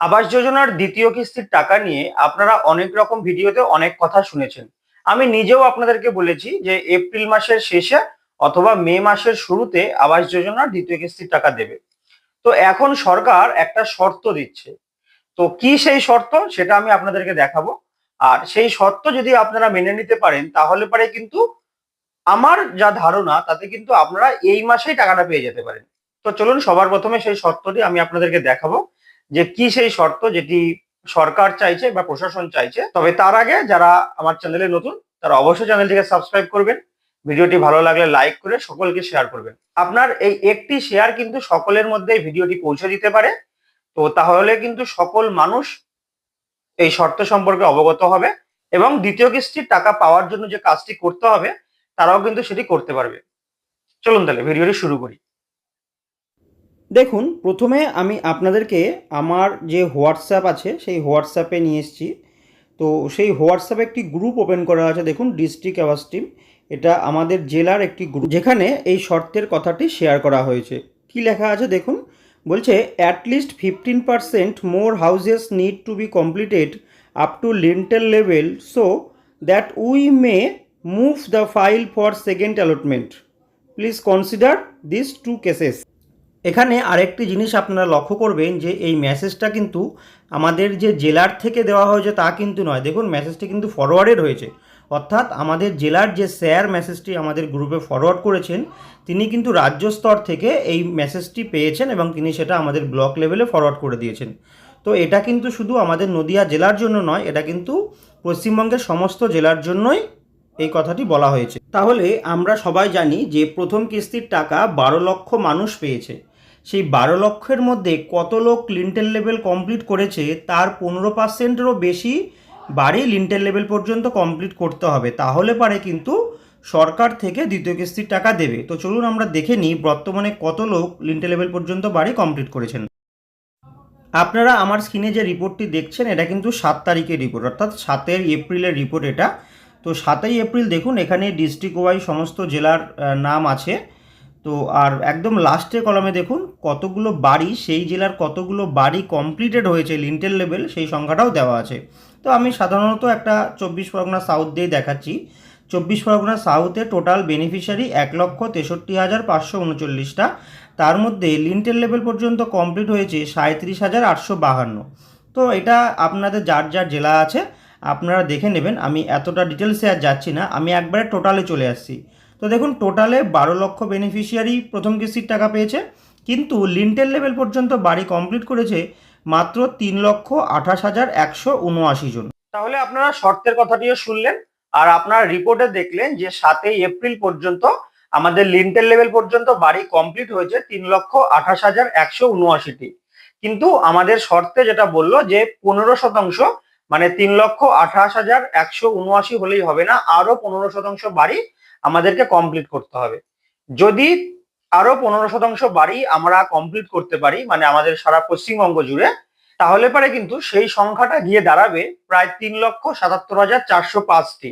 আবাস যোজনার দ্বিতীয় কিস্তির টাকা নিয়ে আপনারা অনেক রকম ভিডিওতে অনেক কথা শুনেছেন। আমি নিজেও আপনাদেরকে বলেছি যে এপ্রিল মাসের শেষে অথবা মে মাসের শুরুতে আবাস যোজনার দ্বিতীয় কিস্তির টাকা দেবে। তো এখন সরকার একটা শর্ত দিচ্ছে। তো কি সেই শর্ত সেটা আমি আপনাদেরকে দেখাবো। আর সেই শর্ত যদি আপনারা মেনে নিতে পারেন, তাহলে পরে কিন্তু আমার যা ধারণা, তাতে কিন্তু আপনারা এই মাসেই টাকাটা পেয়ে যেতে পারেন। তো চলুন সবার প্রথমে সেই শর্তটি আমি আপনাদেরকে দেখাবো। যে কি সেই শর্ত যেটি সরকার চাইছে বা প্রশাসন চাইছে। তবে তার আগে যারা আমার চ্যানেলে নতুন, তারা অবশ্যই চ্যানেলটিকে সাবস্ক্রাইব করবেন। ভিডিওটি ভালো লাগলে লাইক করে সকলকে শেয়ার করবেন। আপনার এই একটি শেয়ার কিন্তু সকলের মধ্যে ভিডিওটি পৌঁছে দিতে পারে। তো তাহলে কিন্তু সকল মানুষ এই শর্ত সম্পর্কে অবগত হবে এবং দ্বিতীয় কিস্তির টাকা পাওয়ার জন্য যে কাজটি করতে হবে, তারাও কিন্তু সেটি করতে পারবে। চলুন তাহলে, ভিডিওটি শুরু করি। দেখুন, প্রথমে আমি আপনাদেরকে আমার যে হোয়াটসঅ্যাপ আছে, সেই হোয়াটসঅ্যাপে নিয়ে এসেছি। তো সেই হোয়াটসঅ্যাপে একটি গ্রুপ ওপেন করা আছে, দেখুন, ডিস্ট্রিক্ট আওয়াজ টিম। এটা আমাদের জেলার একটি গ্রুপ। যেখানে এই শর্তের কথাটি শেয়ার করা হয়েছে। কি লেখা আছে, দেখুন, বলছে at least fifteen percent more houses need to be completed up to lintel level so that we may move the file for second allotment please consider this two cases এখানে আরেকটি জিনিস আপনারা লক্ষ্য করবেন যে এই মেসেজটা কিন্তু আমাদের যে জেলার থেকে দেওয়া হয়েছে তা কিন্তু নয়। দেখুন মেসেজটি কিন্তু ফরওয়ার্ডেড হয়েছে। অর্থাৎ আমাদের জেলার যে স্যার মেসেজটি আমাদের গ্রুপে ফরওয়ার্ড করেছেন, তিনি কিন্তু রাজ্য স্তর থেকে এই মেসেজটি পেয়েছেন এবং তিনি সেটা আমাদের ব্লক লেভেলে ফরওয়ার্ড করে দিয়েছেন। তো এটা কিন্তু শুধু আমাদের নদিয়া জেলার জন্য নয়, এটা কিন্তু পশ্চিমবঙ্গের সমস্ত জেলার জন্যই এই কথাটি বলা হয়েছে। তাহলে আমরা সবাই জানি যে প্রথম কিস্তির টাকা বারো লক্ষ মানুষ পেয়েছে। সেই বারো লক্ষের মধ্যে কত লোক লিন্টেল লেভেল কমপ্লিট করেছে, তার পনেরো পার্সেন্টেরও বেশি বাড়ি লিন্টেল লেভেল পর্যন্ত কমপ্লিট করতে হবে। তাহলে পারে কিন্তু সরকার থেকে দ্বিতীয় কিস্তির টাকা দেবে। তো চলুন আমরা দেখে নিই বর্তমানে কত লোক লিন্টেল লেভেল পর্যন্ত বাড়ি কমপ্লিট করেছেন। আপনারা আমার স্ক্রিনে যে রিপোর্টটি দেখছেন, এটা কিন্তু সাত তারিখের রিপোর্ট অর্থাৎ সাতের এপ্রিলের রিপোর্ট এটা। তো সাতই এপ্রিল দেখুন, এখানে ডিস্ট্রিক্ট ওয়াইজ সমস্ত জেলার নাম আছে। তো আর একদম লাস্টে কলমে দেখুন, কতগুলো বাড়ি, সেই জেলার কতগুলো বাড়ি কমপ্লিটেড হয়েছে লিন্টেল লেভেল সেই সংখ্যাটাও দেওয়া আছে। তো আমি সাধারণত একটা চব্বিশ পরগনা সাউথ দিয়ে দেখাচ্ছি। চব্বিশ পরগনা সাউথে টোটাল বেনিফিশিয়ারি এক লক্ষ তেষট্টি হাজার পাঁচশো উনচল্লিশটা। তার মধ্যে লিন্টেল লেভেল পর্যন্ত কমপ্লিট হয়েছে সাঁত্রিশ হাজার আটশো বাহান্ন। তো এটা আপনাদের যার যার জেলা আছে, আপনারা দেখে নেবেন। আমি এতটা ডিটেলসে আর যাচ্ছি না। আমি একবারে টোটালে চলে আসছি। তো দেখুন টোটালে বারো লক্ষ বেনিফিশিয়ারি প্রথম কিস্তির টাকা পেয়েছে, কিন্তু লিন্টেল লেভেল পর্যন্ত বাড়ি কমপ্লিট করেছে মাত্র তিন লক্ষ আঠাশ হাজার একশো উনআশি জন। তাহলে আপনারা শর্তের কথাটিও শুনলেন, আর আপনারা রিপোর্টে দেখলেন যে সাতই এপ্রিল পর্যন্ত আমাদের লিন্টেল লেভেল পর্যন্ত বাড়ি কমপ্লিট হয়েছে তিন লক্ষ আঠাশ হাজার একশো উনআশিটি। কিন্তু আমাদের শর্তে যেটা বলল যে পনেরো শতাংশ মানে তিন লক্ষ আঠাশ হাজার একশো উনআশি হলেই হবে না, আরও পনেরো শতাংশ বাড়ি আমাদেরকে কমপ্লিট করতে হবে। যদি আরও পনেরো শতাংশ বাড়ি আমরা কমপ্লিট করতে পারি মানে আমাদের সারা পশ্চিমবঙ্গ জুড়ে, তাহলে পরে কিন্তু সেই সংখ্যাটা গিয়ে দাঁড়াবে প্রায় তিন লক্ষ সাতাত্তর হাজার চারশো পাঁচটি।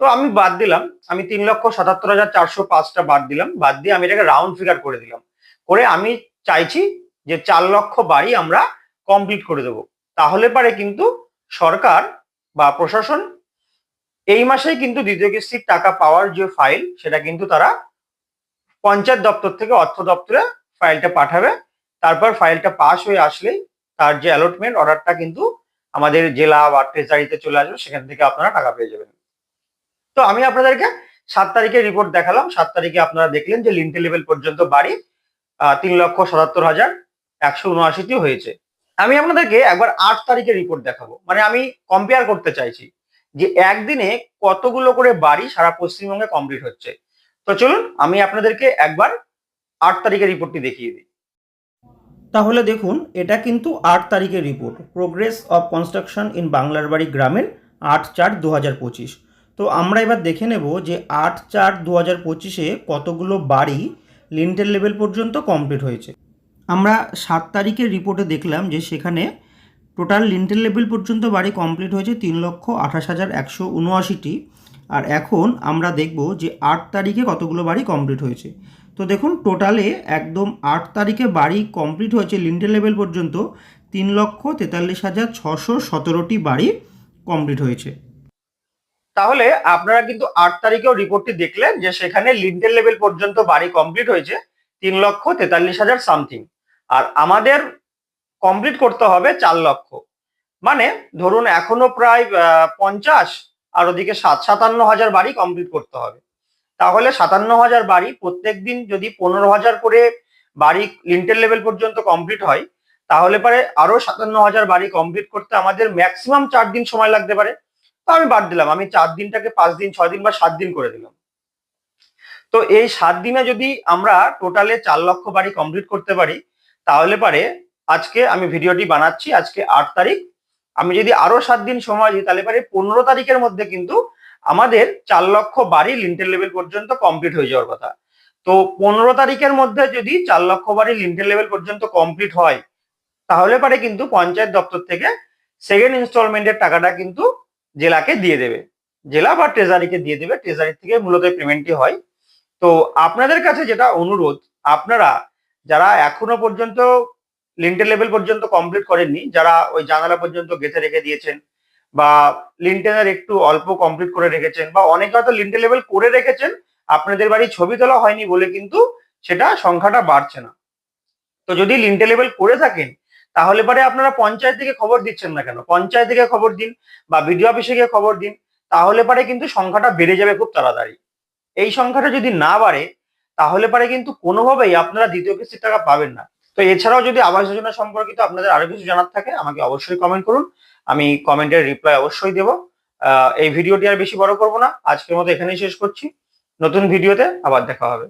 তো আমি বাদ দিলাম, আমি তিন লক্ষ সাতাত্তর হাজার চারশো পাঁচটা বাদ দিলাম, বাদ দিয়ে আমি এটাকে রাউন্ড ফিগার করে দিলাম। করে আমি চাইছি যে চার লক্ষ বাড়ি আমরা কমপ্লিট করে দেবো। তাহলে পরে কিন্তু সরকার বা প্রশাসন এই মাসেই কিন্তু দ্বিতীয় কিস্তির টাকা পাওয়ার যে ফাইল, সেটা কিন্তু তারা পঞ্চায়েত দপ্তর থেকে অর্থ দপ্তরে ফাইলটা পাঠাবে। তারপর ফাইলটা পাস হয়ে আসলেই তার যে অ্যালটমেন্ট অর্ডারটা কিন্তু আমাদের জেলা বা ট্রেজারিতে চলে আসবে, সেখান থেকে আপনারা টাকা পেয়ে যাবেন। তো আমি আপনাদেরকে সাত তারিখের রিপোর্ট দেখালাম। সাত তারিখে আপনারা দেখলেন যে লিন্টে লেভেল পর্যন্ত বাড়ি তিন লক্ষ সাতাত্তর হাজার একশো উনআশিটি হয়েছে। আমি আপনাদেরকে একবার আট তারিখের রিপোর্ট দেখাবো। মানে আমি কম্পেয়ার করতে চাইছি যে একদিনে কতগুলো করে বাড়ি সারা পশ্চিমবঙ্গে কমপ্লিট হচ্ছে। তো চলুন, আমি আপনাদেরকে একবার আট তারিখের রিপোর্টটি দেখিয়ে দিই। তাহলে দেখুন, এটা কিন্তু আট তারিখের report progress of construction in বাংলার বাড়ি গ্রামের আট চার দু হাজার পঁচিশ। তো আমরা এবার দেখে নেব যে আট চার দু হাজার পঁচিশে কতগুলো বাড়ি লিন্টেল লেভেল পর্যন্ত কমপ্লিট হয়েছে। আমরা সাত তারিখের রিপোর্টে দেখলাম যে সেখানে টোটাল লিন্টেল লেভেল পর্যন্ত বাড়ি কমপ্লিট হয়েছে তিন লক্ষ আঠাশ হাজার একশো উনআশিটি। আর এখন আমরা দেখব যে আট তারিখে কতগুলো বাড়ি কমপ্লিট হয়েছে। তো দেখুন টোটালে একদম আট তারিখে বাড়ি কমপ্লিট হয়েছে লিন্টেল লেভেল পর্যন্ত তিন লক্ষ তেতাল্লিশ হাজার ছশো সতেরোটি বাড়ি কমপ্লিট হয়েছে। তাহলে আপনারা কিন্তু আট তারিখেও রিপোর্টটি দেখলেন যে সেখানে লিন্টেল লেভেল পর্যন্ত বাড়ি কমপ্লিট হয়েছে তিন লক্ষ তেতাল্লিশ হাজার সামথিং আর আমাদের কমপ্লিট করতে হবে চার লক্ষ। মানে ধরুন এখনও প্রায় পঞ্চাশ, আর ওদিকে সাত, সাতান্ন হাজার বাড়ি কমপ্লিট করতে হবে। তাহলে সাতান্ন হাজার বাড়ি প্রত্যেক দিন যদি পনেরো হাজার করে বাড়ি লিন্টেল লেভেল পর্যন্ত কমপ্লিট হয়, তাহলে পরে আরও সাতান্ন হাজার বাড়ি কমপ্লিট করতে আমাদের ম্যাক্সিমাম চার দিন সময় লাগতে পারে। তো আমি বাদ দিলাম, আমি চার দিনটাকে পাঁচ দিন, ছয় দিন বা সাত দিন করে দিলাম। তো এই সাত দিনে যদি আমরা টোটালে চার লক্ষ বাড়ি কমপ্লিট করতে পারি তাহলে পারে আজকে আমি ভিডিওটি বানাচ্ছি, আজকে আট তারিখ। আমি যদি আরও সাত দিন সময় দিই, তাহলে পারে পনেরো তারিখের মধ্যে কিন্তু আমাদের চার লক্ষ বাড়ি লিন্টেল লেভেল পর্যন্ত কমপ্লিট হয়ে যাওয়ার কথা। তো পনেরো তারিখের মধ্যে যদি চার লক্ষ বাড়ি লিন্টেল লেভেল পর্যন্ত কমপ্লিট হয়, তাহলে পারে কিন্তু পঞ্চায়েত দপ্তর থেকে সেকেন্ড ইনস্টলমেন্টের টাকাটা কিন্তু জেলাকে দিয়ে দেবে। জেলা বা ট্রেজারিকে দিয়ে দেবে। ট্রেজারি থেকে মূলত পেমেন্টটি হয়। তো আপনাদের কাছে যেটা অনুরোধ, আপনারা যারা এখনও পর্যন্ত লিন্টেল লেভেল পর্যন্ত কমপ্লিট করেননি, যারা ওই জানালা পর্যন্ত গেঁথে রেখে দিয়েছেন বা লিন্টেনের একটু অল্প কমপ্লিট করে রেখেছেন বা অনেকে হয়তো লিন্টেল লেভেল করে রেখেছেন, আপনাদের বাড়ি ছবি তোলা হয়নি বলে কিন্তু সেটা সংখ্যাটা বাড়ছে না। তো যদি লিন্টেল লেভেল করে থাকেন, তাহলে পরে আপনারা পঞ্চায়েত থেকে খবর দিচ্ছেন না কেন? পঞ্চায়েত থেকে খবর দিন বা বিডিও অফিসে গিয়ে খবর দিন, তাহলে পরে কিন্তু সংখ্যাটা বেড়ে যাবে খুব তাড়াতাড়ি। এই সংখ্যাটা যদি না বাড়ে তাহলে পরে কিন্তু কোনোভাবেই আপনারা দ্বিতীয় কিস্তির টাকা পাবেন না। তো এছাড়াও যদি আবাস যোজনা সম্পর্কিত আপনাদের আরও কিছু জানার থাকে, আমাকে অবশ্যই কমেন্ট করুন। আমি কমেন্টের রিপ্লাই অবশ্যই দেব। এই ভিডিওটি আর বেশি বড় করব না। আজকের মতো এখানেই শেষ করছি। নতুন ভিডিওতে আবার দেখা হবে।